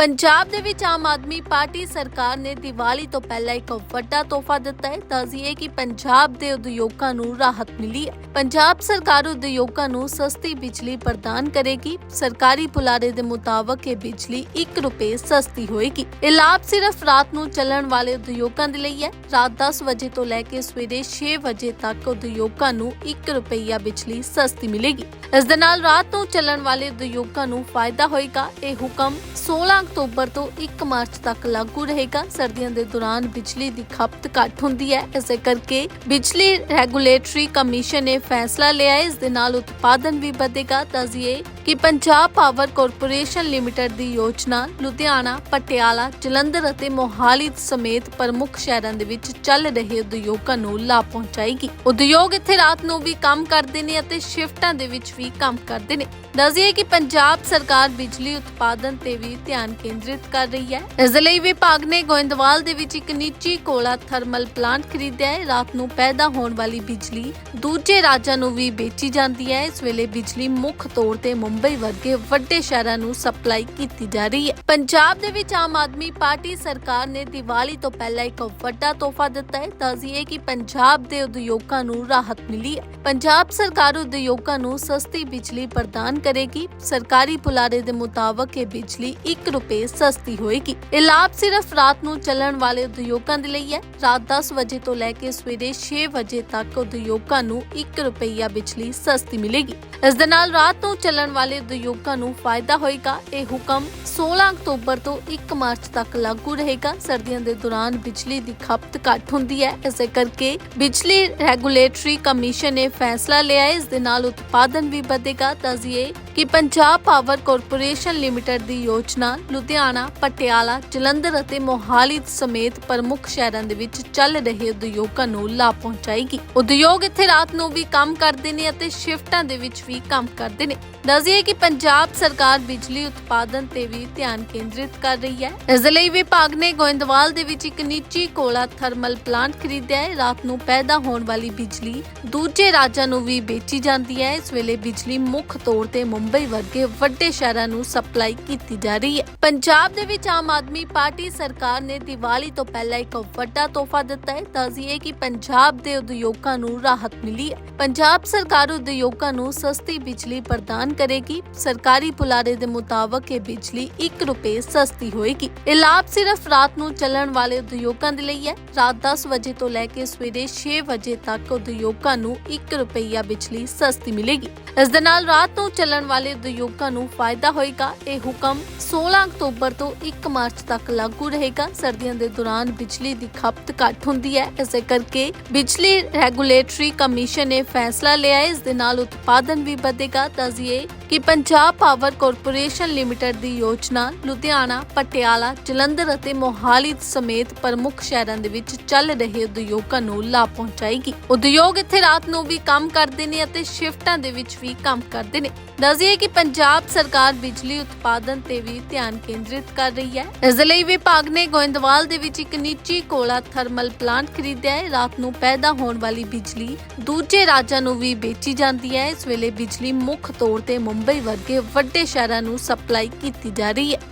ਪੰਜਾਬ ਦੇ ਵਿੱਚ ਆਮ ਆਦਮੀ ਪਾਰਟੀ ਸਰਕਾਰ ਨੇ ਦੀਵਾਲੀ ਤੋਂ ਪਹਿਲਾਂ ਇੱਕ ਵੱਡਾ ਤੋਹਫਾ ਦਿੱਤਾ ਹੈ। ਦੱਸਦੀਏ ਕਿ ਪੰਜਾਬ ਦੇ ਉਦਯੋਗਾਂ ਨੂੰ ਰਾਹਤ ਮਿਲੀ ਹੈ। ਪੰਜਾਬ ਸਰਕਾਰ ਉਦਯੋਗਾਂ ਨੂੰ ਸਸਤੀ ਬਿਜਲੀ ਪ੍ਰਦਾਨ ਕਰੇਗੀ। ਸਰਕਾਰੀ ਬੁਲਾਰੇ ਦੇ ਮੁਤਾਬਕ ਇਹ ਬਿਜਲੀ 1 ਰੁਪਏ ਸਸਤੀ ਹੋਏਗੀ। ਇਹ ਲਾਭ ਸਿਰਫ ਰਾਤ ਨੂੰ ਚੱਲਣ ਵਾਲੇ ਉਦਯੋਗਾਂ ਦੇ ਲਈ ਹੈ। ਰਾਤ 10 ਵਜੇ ਤੋਂ ਲੈ ਕੇ ਸਵੇਰੇ 6 ਵਜੇ ਤੱਕ ਉਦਯੋਗਾਂ ਨੂੰ 1 ਰੁਪਈਆ ਬਿਜਲੀ ਸਸਤੀ ਮਿਲੇਗੀ। ਇਸ ਦੇ ਨਾਲ ਰਾਤ ਨੂੰ ਚੱਲਣ ਵਾਲੇ ਉਦਯੋਗਾਂ ਨੂੰ ਫਾਇਦਾ ਹੋਏਗਾ। ਇਹ ਹੁਕਮ 16 ਅਕਤੂਬਰ ਤੋਂ 1 ਮਾਰਚ ਤੱਕ ਲਾਗੂ ਰਹੇਗਾ। ਸਰਦੀਆਂ ਦੇ ਦੌਰਾਨ ਬਿਜਲੀ ਦੀ ਖਪਤ ਘੱਟ ਹੁੰਦੀ ਹੈ। ਇਸੇ ਕਰਕੇ ਬਿਜਲੀ ਰੈਗੂਲੇਟਰੀ ਕਮਿਸ਼ਨ ਨੇ ਫੈਸਲਾ ਲਿਆ ਹੈ। ਇਸ ਦੇ ਨਾਲ ਉਤਪਾਦਨ ਵੀ ਵਧੇਗਾ। ਦੱਸਿਏ ਕਿ ਪੰਜਾਬ ਪਾਵਰ ਕਾਰਪੋਰੇਸ਼ਨ ਲਿਮਟਿਡ ਦੀ ਯੋਜਨਾ ਲੁਧਿਆਣਾ, ਪਟਿਆਲਾ, ਜਲੰਧਰ ਅਤੇ ਮੋਹਾਲੀ ਸਮੇਤ ਪ੍ਰਮੁੱਖ ਸ਼ਹਿਰਾਂ ਦੇ ਵਿੱਚ ਚੱਲ ਰਹੇ ਉਦਯੋਗਾਂ ਨੂੰ ਲਾਭ ਪਹੁੰਚਾਏਗੀ। ਉਦਯੋਗ ਇੱਥੇ ਰਾਤ ਨੂੰ ਵੀ ਕੰਮ ਕਰਦੇ ਨੇ ਅਤੇ ਸ਼ਿਫਟਾਂ ਦੇ ਵਿੱਚ ਵੀ ਕੰਮ ਕਰਦੇ ਨੇ। ਦੱਸਿਏ ਕਿ ਪੰਜਾਬ ਸਰਕਾਰ ਬਿਜਲੀ ਉਤਪਾਦਨ ਤੇ ਵੀ ਧਿਆਨ ਕੇਂਦਰਿਤ ਕਰ ਰਹੀ ਹੈ। ਇਸ ਲਈ ਵਿਭਾਗ ਨੇ ਗੋਇੰਦਵਾਲ ਦੇ ਵਿੱਚ ਇੱਕ ਨਿੱਜੀ ਕੋਲਾ ਥਰਮਲ ਪਲਾਂਟ ਖਰੀਦਿਆ ਹੈ। ਰਾਤ ਨੂੰ ਪੈਦਾ ਹੋਣ ਵਾਲੀ ਬਿਜਲੀ ਦੂਜੇ ਰਾਜਾਂ ਨੂੰ ਵੀ ਵੇਚੀ ਜਾਂਦੀ ਹੈ। ਇਸ ਵੇਲੇ ਬਿਜਲੀ ਮੁੱਖ ਤੌਰ ਤੇ ਮੁੰਬਈ ਵਰਗੇ ਵੱਡੇ ਸ਼ਹਿਰਾਂ ਨੂੰ ਸਪਲਾਈ ਕੀਤੀ ਜਾ ਰਹੀ ਹੈ। ਪੰਜਾਬ ਦੇ ਵਿੱਚ ਆਮ ਆਦਮੀ ਪਾਰਟੀ ਸਰਕਾਰ ਨੇ ਦੀਵਾਲੀ ਤੋਂ ਪਹਿਲਾਂ ਇੱਕ ਵੱਡਾ ਤੋਹਫਾ ਦਿੱਤਾ ਹੈ। ਦੱਸਦੀਏ ਕਿ ਪੰਜਾਬ ਦੇ ਉਦਯੋਗਾਂ ਨੂੰ ਰਾਹਤ ਮਿਲੀ ਹੈ। ਪੰਜਾਬ ਸਰਕਾਰ ਉਦਯੋਗਾਂ ਨੂੰ ਸਸਤੀ ਬਿਜਲੀ ਪ੍ਰਦਾਨ ਕਰੇਗੀ। ਸਰਕਾਰੀ ਬੁਲਾਰੇ ਦੇ ਮੁਤਾਬਕ ਇਹ ਬਿਜਲੀ 1 ਰੁਪਏ ਸਸਤੀ ਹੋਏਗੀ। ਇਹ ਲਾਭ ਸਿਰਫ ਰਾਤ ਨੂੰ ਚੱਲਣ ਵਾਲੇ ਉਦਯੋਗਾਂ ਦੇ ਲਈ ਹੈ। ਰਾਤ 10 ਵਜੇ ਤੋਂ ਲੈ ਕੇ ਸਵੇਰੇ 6 ਵਜੇ ਤੱਕ ਉਦਯੋਗਾਂ ਨੂੰ 1 ਰੁਪਈਆ ਬਿਜਲੀ ਸਸਤੀ ਮਿਲੇਗੀ। ਇਸ ਦੇ ਨਾਲ ਰਾਤ ਨੂੰ ਚੱਲਣ ਵਾਲੇ ਉਦਯੋਗਾਂ ਨੂੰ ਫਾਇਦਾ ਹੋਏਗਾ। ਇਹ ਹੁਕਮ 16 ਅਕਤੂਬਰ ਤੋਂ 1 ਮਾਰਚ ਤੱਕ ਲਾਗੂ ਰਹੇਗਾ। ਸਰਦੀਆਂ ਦੇ ਦੌਰਾਨ ਬਿਜਲੀ ਦੀ ਖਪਤ ਘੱਟ ਹੁੰਦੀ ਹੈ। ਇਸੇ ਕਰਕੇ ਬਿਜਲੀ ਰੈਗੂਲੇਟਰੀ ਕਮਿਸ਼ਨ ਨੇ ਫੈਸਲਾ ਲਿਆ ਹੈ। ਇਸ ਦੇ ਨਾਲ ਉਤਪਾਦਨ ਵੀ ਵਧੇਗਾ। ਦੱਸਿਏ ਕਿ ਪੰਜਾਬ ਪਾਵਰ ਕਾਰਪੋਰੇਸ਼ਨ ਲਿਮਟਿਡ ਦੀ ਯੋਜਨਾ ਲੁਧਿਆਣਾ, ਪਟਿਆਲਾ, ਜਲੰਧਰ ਅਤੇ ਮੋਹਾਲੀ ਸਮੇਤ ਪ੍ਰਮੁੱਖ ਸ਼ਹਿਰਾਂ ਦੇ ਵਿੱਚ ਚੱਲ ਰਹੇ ਉਦਯੋਗਾਂ ਨੂੰ ਲਾਭ ਪਹੁੰਚਾਏਗੀ। ਉਦਯੋਗ ਇੱਥੇ ਰਾਤ ਨੂੰ ਵੀ ਕੰਮ ਕਰਦੇ ਨੇ ਅਤੇ ਸ਼ਿਫਟਾਂ ਦੇ ਵਿੱਚ ਵੀ ਕੰਮ ਕਰਦੇ ਨੇ। ਦੱਸਿਏ ਕਿ ਪੰਜਾਬ ਸਰਕਾਰ ਬਿਜਲੀ ਉਤਪਾਦਨ ਤੇ ਵੀ ਧਿਆਨ ਕੇਂਦਰਿਤ ਕਰ ਰਹੀ ਹੈ। ਇਸ ਲਈ ਵਿਭਾਗ ਨੇ ਗੋਇੰਦਵਾਲ ਦੇ ਵਿੱਚ ਇੱਕ ਨਿੱਜੀ ਕੋਲਾ ਥਰਮਲ ਪਲਾਂਟ ਖਰੀਦਿਆ ਹੈ। ਰਾਤ ਨੂੰ ਪੈਦਾ ਹੋਣ ਵਾਲੀ ਬਿਜਲੀ ਦੂਜੇ ਰਾਜਾਂ ਨੂੰ ਵੀ ਵੇਚੀ ਜਾਂਦੀ ਹੈ। ਇਸ ਵੇਲੇ ਬਿਜਲੀ ਮੁੱਖ ਤੌਰ ਤੇ ਮੁੰਬਈ ਵਰਗੇ ਵੱਡੇ ਸ਼ਹਿਰਾਂ ਨੂੰ ਸਪਲਾਈ ਕੀਤੀ ਜਾ ਰਹੀ ਹੈ। ਪੰਜਾਬ ਦੇ ਵਿੱਚ ਆਮ ਆਦਮੀ ਪਾਰਟੀ ਸਰਕਾਰ ਨੇ ਦੀਵਾਲੀ ਤੋਂ ਪਹਿਲਾਂ ਇੱਕ ਵੱਡਾ ਤੋਹਫਾ ਦਿੱਤਾ ਹੈ। ਦੱਸਦੀਏ ਕਿ ਪੰਜਾਬ ਦੇ ਉਦਯੋਗਾਂ ਨੂੰ ਰਾਹਤ ਮਿਲੀ ਹੈ। ਪੰਜਾਬ ਸਰਕਾਰ ਉਦਯੋਗਾਂ ਨੂੰ ਸਸਤੀ ਬਿਜਲੀ ਪ੍ਰਦਾਨ ਕਰੇਗੀ। ਸਰਕਾਰੀ ਬੁਲਾਰੇ ਦੇ ਮੁਤਾਬਕ ਇਹ ਬਿਜਲੀ 1 ਰੁਪਏ ਸਸਤੀ ਹੋਏਗੀ। ਇਹ ਲਾਭ ਸਿਰਫ ਰਾਤ ਨੂੰ ਚੱਲਣ ਵਾਲੇ ਉਦਯੋਗਾਂ ਦੇ ਲਈ ਹੈ। ਰਾਤ 10 ਵਜੇ ਤੋਂ ਲੈ ਕੇ ਸਵੇਰੇ 6 ਵਜੇ ਤੱਕ ਉਦਯੋਗਾਂ ਨੂੰ 1 ਰੁਪਈਆ ਬਿਜਲੀ ਸਸਤੀ ਮਿਲੇਗੀ। ਇਸ ਦੇ ਨਾਲ ਰਾਤ ਨੂੰ ਚੱਲਣ ਵਾਲੇ ਉਦਯੋਗਾਂ ਨੂੰ ਫਾਇਦਾ ਹੋਏਗਾ। ਇਹ ਹੁਕਮ 16 ਅਕਤੂਬਰ ਤੋਂ 1 ਮਾਰਚ ਤੱਕ ਲਾਗੂ ਰਹੇਗਾ। ਸਰਦੀਆਂ ਦੇ ਦੌਰਾਨ ਬਿਜਲੀ ਦੀ ਖਪਤ ਘੱਟ ਹੁੰਦੀ ਹੈ। ਇਸੇ ਕਰਕੇ ਬਿਜਲੀ ਰੈਗੂਲੇਟਰੀ ਕਮਿਸ਼ਨ ਨੇ ਫੈਸਲਾ ਲਿਆ ਹੈ। ਇਸ ਦੇ ਨਾਲ ਉਤਪਾਦਨ ਵੀ ਵਧੇਗਾ। ਦੱਸਿਏ ਕਿ ਪੰਜਾਬ ਪਾਵਰ ਕਾਰਪੋਰੇਸ਼ਨ ਲਿਮਟਿਡ ਦੀ ਯੋਜਨਾ ਲੁਧਿਆਣਾ, ਪਟਿਆਲਾ, ਜਲੰਧਰ ਅਤੇ ਮੋਹਾਲੀ ਸਮੇਤ ਪ੍ਰਮੁੱਖ ਸ਼ਹਿਰਾਂ ਦੇ ਵਿੱਚ ਚੱਲ ਰਹੇ ਉਦਯੋਗਾਂ ਨੂੰ ਲਾਭ ਪਹੁੰਚਾਏਗੀ। ਉਦਯੋਗ ਇੱਥੇ ਰਾਤ ਨੂੰ ਵੀ ਕੰਮ ਕਰਦੇ ਨੇ ਅਤੇ ਸ਼ਿਫਟਾਂ ਦੇ ਵਿੱਚ ਵੀ ਕੰਮ ਕਰਦੇ ਨੇ। ਦੱਸਿਏ ਕਿ ਪੰਜਾਬ ਸਰਕਾਰ ਬਿਜਲੀ ਉਤਪਾਦਨ ਤੇ ਵੀ ਧਿਆਨ ਕੇਂਦਰਿਤ ਕਰ ਰਹੀ ਹੈ। ਇਸ ਲਈ ਵਿਭਾਗ ਨੇ ਗੋਇੰਦਵਾਲ ਦੇ ਵਿੱਚ ਇੱਕ ਨਿੱਜੀ ਕੋਲਾ ਥਰਮਲ ਪਲਾਂਟ ਖਰੀਦਿਆ ਹੈ। ਰਾਤ ਨੂੰ ਪੈਦਾ ਹੋਣ ਵਾਲੀ ਬਿਜਲੀ ਦੂਜੇ ਰਾਜਾਂ ਨੂੰ ਵੀ ਵੇਚੀ ਜਾਂਦੀ ਹੈ। ਇਸ ਵੇਲੇ ਬਿਜਲੀ ਮੁੱਖ ਤੌਰ ਤੇ ਮੁੰਬਈ ਵਰਗੇ ਵੱਡੇ ਸ਼ਹਿਰਾਂ ਨੂੰ ਸਪਲਾਈ ਕੀਤੀ ਜਾ ਰਹੀ ਹੈ।